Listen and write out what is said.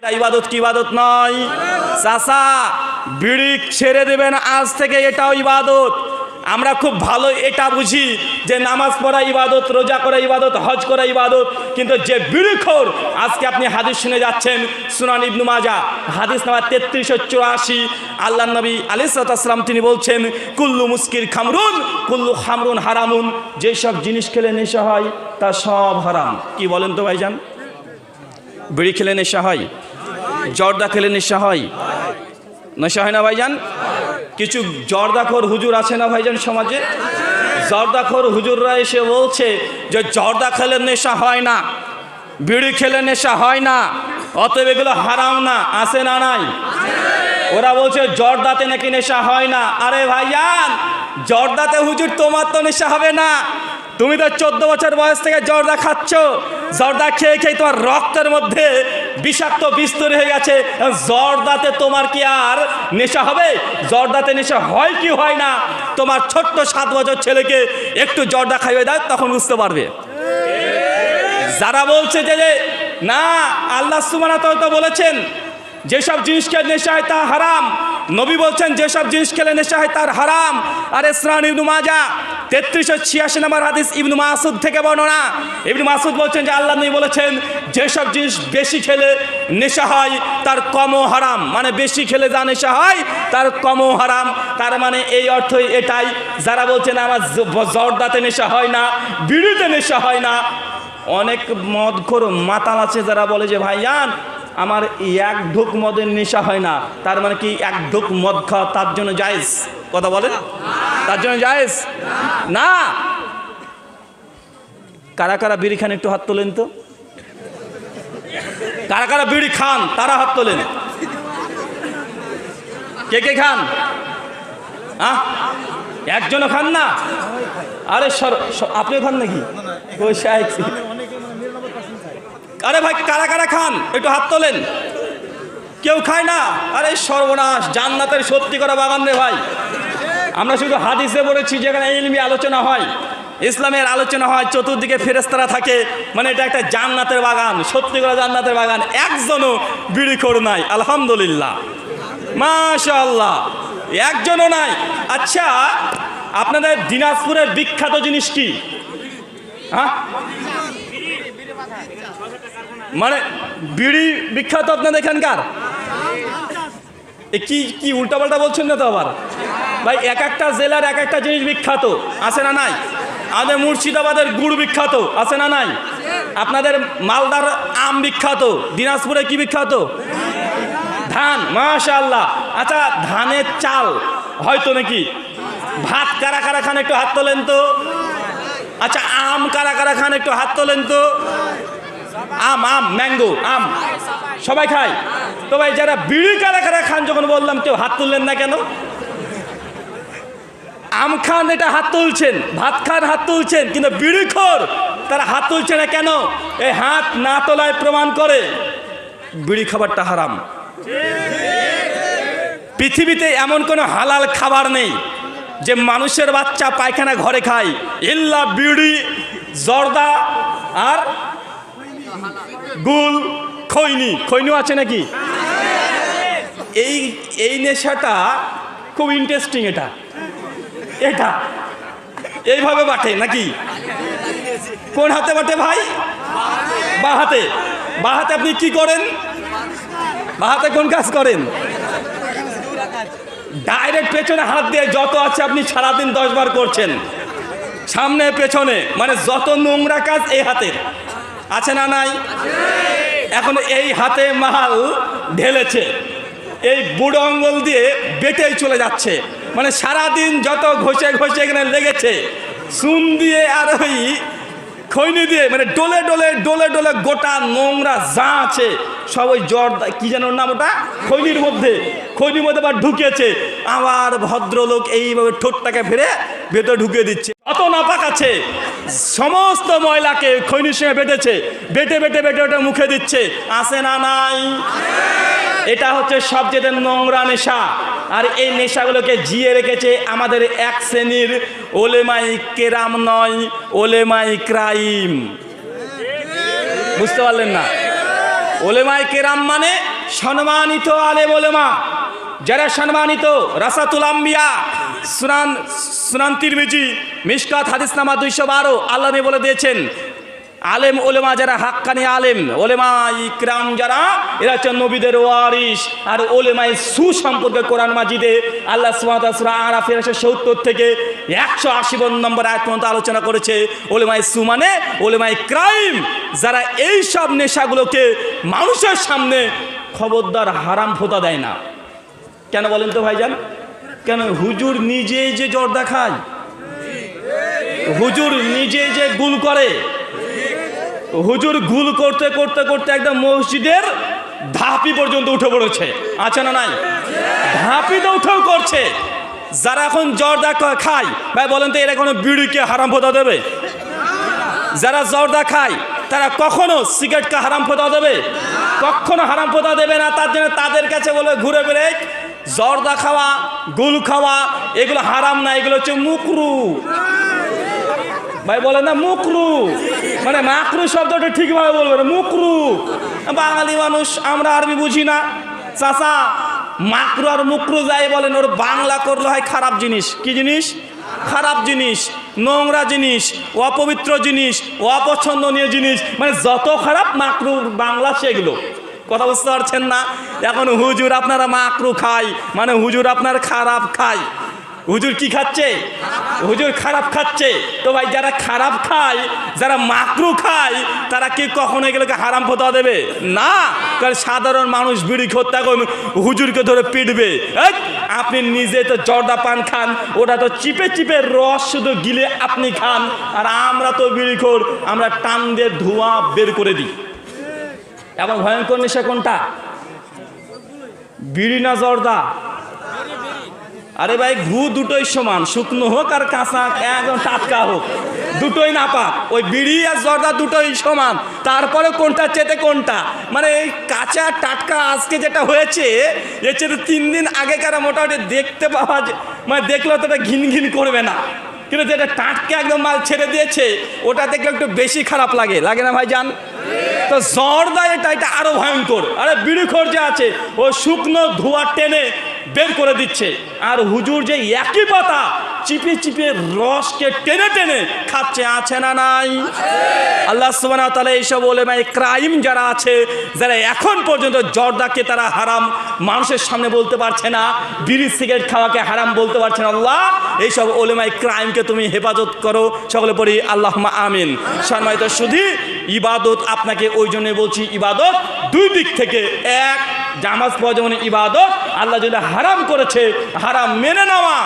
এটা ইবাদত কি ইবাদত নয়? চাষা বিড়ি ছেড়ে দেবেন আজ থেকে এটাও ইবাদত। আমরা খুব ভালো এটা বুঝি যে নামাজ পড়া ইবাদত, রোজা করা ইবাদত, হজ করা ইবাদত, কিন্তু যে বিড়িখোর আজকে আপনি হাদিস শুনে যাচ্ছেন সুনান ইবনু মাজা। হাদিস নাম্বার তেত্রিশশো চুরাশি আল্লাহ নবী আলিসাল্লাম তিনি বলছেন, কুল্লু মুস্কির খামরুন, কুল্লু খামরুন হারামুন। যেসব জিনিস খেলে নেশা হয়, তা সব হারাম। কি বলেন তো ভাইজান? বিড়ি খেলে নেশা হয়? জর্দা খেলে নেশা হয়? নেশা হয় না ভাইজান? কিছু জর্দাখোর হুজুর আছে না ভাইজান সমাজে? জর্দাখোর হুজুররা এসে বলছে যে জর্দা খেলে নেশা হয় না, বিড়ি খেলে নেশা হয় না, অতএব এগুলো হারাম না, আছে না নাই? ওরা বলছে জর্দাতে নাকি নেশা হয় না। আরে ভাইয়ান জর্দাতে হুজুর, তোমার তো নেশা হবে না। তুমি তো চোদ্দ বছর বয়স থেকে জর্দা খাচ্ছ। জর্দা খেয়ে খেয়ে তোমার রক্তের মধ্যে বিষাক্ত বিস্তর হয়ে গেছে। জর্দাতে তোমার কি আর নেশা হবে? জর্দাতে নেশা হয় কি হয় না? তোমার ছোট্ট সাত বছর ছেলেকে একটু জর্দা খাইয়ে দাও, তখন বুঝতে পারবে। যারা বলছে যে না, আল্লাহ সুমানা তো বলেছেন যেসব জিনিস খেলে নেশা হয় তা হারাম। নবী বলছেন, যেসব জিনিস খেলে নেশা হয় তার হারাম। আর ইসরান ইবনু মাজা, তেত্রিশশো ছিয়াশি নম্বর হাদিস ইবনু মাসুদ থেকে বর্ণনা। ইবনু মাসুদ বলছেন যে, আল্লাহ নবী বলেছেন, যেসব জিনিস বেশি খেলে নেশা হয় তার কমও হারাম। মানে বেশি খেলে যা নেশা হয় তার কমও হারাম। তার মানে এই অর্থই এটাই। যারা বলছেন, আমার জর্দাতে নেশা হয় না, বিড়িতে নেশা হয় না। অনেক মদ মদখোর মাতাল আছে যারা বলে যে ভাইয়ান আমার এক ঢোক মদের নেশা হয় না। তার মানে কি এক ঢোক মদ খাওয়া তার জন্য জায়েজ? কথা বলেন। তার জন্য জায়েজ? না। কারা কারা বিড়ি খান একটু হাত তোলেন তো। কারা কারা বিড়ি খান তারা হাত তোলেন। কে কে খান? আহ? একজনও খান না? আরে সর সর- আপনিও খান নাকি? ওই শাহেক আরে ভাই, কারা কারা খান? একটু হাত তোলেন। কেউ খায় না? আরে সর্বনাশ, জান্নাতের সত্যি করা বাগান রে ভাই। আমরা শুধু হাদিসে পড়েছি যেখানে ইলমি আলোচনা হয়, ইসলামের আলোচনা হয়, চতুর্দিকে ফেরেস্তারা থাকে। মানে এটা একটা জান্নাতের বাগান, সত্যি করা জান্নাতের বাগান। একজনও বিড়ি বিড়িখোর নাই, আলহামদুলিল্লাহ। মাশাআল্লাহ। একজনও নাই। আচ্ছা আপনাদের দিনাজপুরের বিখ্যাত জিনিস কি? হ্যাঁ? মানে বিড়ি বিখ্যাত আপনাদের এখানকার? কি কি উল্টাপাল্টা বলছেন না তো আবার? ভাই, এক একটা জেলার এক একটা জিনিস বিখ্যাত, আছে না নাই? আমাদের মুর্শিদাবাদের গুড় বিখ্যাত, আছে না নাই? আপনাদের মালদার আম বিখ্যাত, দিনাজপুরে কি বিখ্যাত? ধান, মাশাআল্লাহ। আচ্ছা ধানের চাল, হয়তো নাকি? ভাত কারা কারা খান একটু হাত তোলেন তো? আচ্ছা আম কারা কারা খান একটু হাত তোলেন তো? আম আম, ম্যাঙ্গো, আম। সবাই খায়? তো ভাই, যারা বিড়ি কারা কারা খান, যখন বললাম, কেউ হাত তুললেন না কেন? আম খান, এটা হাত তুলছেন, ভাত খান, হাত তুলছেন, কিন্তু বিড়ি খোর, তারা হাত তুলছে না কেন? এই হাত না তোলায় প্রমাণ করে, বিড়ি খাবারটা হারাম। পৃথিবীতে এমন কোনো হালাল খাবার নেই যে মানুষের বাচ্চা পায়খানা ঘরে খায়। ইল্লা বিড়ি, জর্দা আর গুল, খৈনি। খৈনি আছে নাকি? এই এই নেশাটা খুব ইন্টারেস্টিং এটা। এটা। এইভাবে বাটে নাকি? কোন হাতে বাটে ভাই? বা হাতে। বা হাতে আপনি কি করেন? বা হাতে কোন কাজ করেন? ডাইরেক্ট পেছনে হাত দিয়ে যত আছে আপনি সারাদিন দশ বার করছেন। সামনে, পেছনে মানে যত নোংরা কাজ এই হাতের। আছে না নাই? এখন এই হাতে মাল ঢেলেছে। এই বুড়ো অঙ্গল দিয়ে বেটেই চলে যাচ্ছে। মানে সারাদিন যত ঘষে ঘষে এখানে লেগেছে, চুন দিয়ে আর ওই খৈনি দিয়ে মানে ডোলে ডোলে ডোলে ডোলে গোটা নোংরা যা আছে, সব ওই জ্বর কি যেন নাম ওটা? খৈনির মধ্যে। খৈনির মধ্যে আবার ঢুকেছে। আবার ভদ্রলোক এইভাবে ঠোঁটটাকে ফেরে ভেতরে ঢুকিয়ে দিচ্ছে। নাপাক আছে সমস্ত ময়লাকে খৈনি সঙ্গে বেটেছে বেটে বেটে বেটে ওটা মুখে দিচ্ছে। আসে না নাই? এটা হচ্ছে সবচেয়ে নোংরা নেশা। আর এই নেশাগুলোকে জিয়ে রেখেছে আমাদের এক শ্রেণির ওলেমাই কেরাম নয়, ওলেমাই ক্রাইম। বুঝতে পারলেন না? ওলেমায় কেরাম মানে সম্মানিত আলেম ওলেমা। যারা সম্মানিত রাসাতুল আম্বিয়া, সুনান সুনান তিরমিজি মিশকাত হাদিস নামা দুইশো বারো, আল্লাহ বলে দিয়েছেন, আলেম ওলেমা যারা হাক্কানি আলেম ওলেমা ইকরাম যারা, এরা হচ্ছে নবীদের ওয়ারিস আর ওলেমাই সু সম্পর্কে কোরআন মাজিদে আল্লাহ সুরা আরাফের একশো সত্তর থেকে একশো আশি নম্বর আয়াত পর্যন্ত আলোচনা করেছে, ওলেমাই সু মানে ওলেমাই ক্রাইম, যারা এই সব নেশাগুলোকে মানুষের সামনে খবরদার হারাম ফোতা দেয় না। কেন বলেন তো ভাইজান? কেন হুজুর নিজেই যে জর্দা খায় হুজুর নিজে যে গুল করে, হুজুর গুল করতে করতে করতে একদম মসজিদের ধাপি পর্যন্ত উঠে পড়েছে। আছে না নাই? ধাপিতে উঠেও করছে। যারা এখন জর্দা খায়, ভাই বলেন তো, এরা কোনো বিড়িকে হারাম ফোতা দেবে? যারা জর্দা খায় তারা কখনো সিগারেটকে হারাম ফোতা দেবে? কখনো হারাম ফোতা দেবে না, তার জন্য তাদের কাছে বলে ঘুরে বেড়ে জর্দা খাওয়া গুল খাওয়া, এগুলো হারাম না, এগুলো হচ্ছে মুকরু ভাই বলে না, মুকরু। মানে মাকরু শব্দটা ঠিকভাবে বলবে না, মুকরু। বাঙালি মানুষ, আমরা আরবি বুঝি না। চাচা, মাকরু আর মুকরু যাই বলেন, ওর বাংলা করলে হয় খারাপ জিনিস। কি জিনিস? খারাপ জিনিস, নোংরা জিনিস, অপবিত্র জিনিস, অপছন্দনীয় জিনিস। মানে যত খারাপ মাকরু বাংলা সেগুলো। কথা বুঝতে পারছেন না? এখন হুজুর আপনারা মাকরু খায় মানে হুজুর আপনার খারাপ খায়। হুজুর কি খাচ্ছে? হুজুর খারাপ খাচ্ছে। তো ভাই, যারা খারাপ খায়, যারা মাকরু খায়, তারা কি কখনো এগুলোকে হারাম ফোতা দেবে? না। কারণ সাধারণ মানুষ বিড়ি তখন হুজুরকে ধরে পিটবে। আপনি নিজে তো জর্দা পান খান, ওটা তো চিপে চিপে রস শুধু গিলে আপনি খান। আর আমরা তো বিড়ি খোর, আমরা টান দিয়ে ধোঁয়া বের করে দিই। এবং ভয়ঙ্কর নেশা কোনটা? বিড়ি না জর্দা? আরে ভাই, ঘু দুটোই সমান, শুকনো হোক আর কাঁচা, একদম টাটকা হোক। দুটোই না পাক, ওই বিড়ি আর জর্দা দুটোই সমান। তারপরে কোনটা চেতে কোনটা? মানে এই কাঁচা, টাটকা আজকে যেটা হয়েছে, এর চেয়ে তো তিন দিন আগেকার মোটামুটি দেখতে পাওয়া মানে দেখলে তো ঘিন ঘিন করবে না। কিন্তু যেটা টাটকা একদম মাল ছেড়ে দিয়েছে, ওটা দেখলে একটু বেশি খারাপ লাগে। লাগে না ভাই জান তো জর্দা এটা এটা আরও ভয়ঙ্কর। আরে বিড়িখোর যে আছে, ও শুকনো ধোয়া টেনে বের করে দিচ্ছে। আর হুজুর যে একই পাতা চিপে চিপে রসকে টেনে টেনে খাচ্ছে, আছে না নাই? আল্লাহ সুবহানাহু ওয়া তাআলা এইসব ওলেমায়ে ক্রাইম যারা আছে, যারা এখন পর্যন্ত জর্দাকে তারা হারাম, মানুষের সামনে বলতে পারছে না, বিড়ি, সিগারেট খাওয়াকে হারাম বলতে পারছে না, আল্লাহ, এইসব ওলেমাই ক্রাইমকে তুমি হেফাজত করো, সকলে পড়ি আল্লাহ আমিন। সম্মানিত শুধু ইবাদত, আপনাকে ওই জন্য বলছি, ইবাদত দুই দিক থেকে, এক জামাজ পড়া যেমন ইবাদত আল্লাহ যদি হারাম করেছে হারাম মেনে নেওয়া।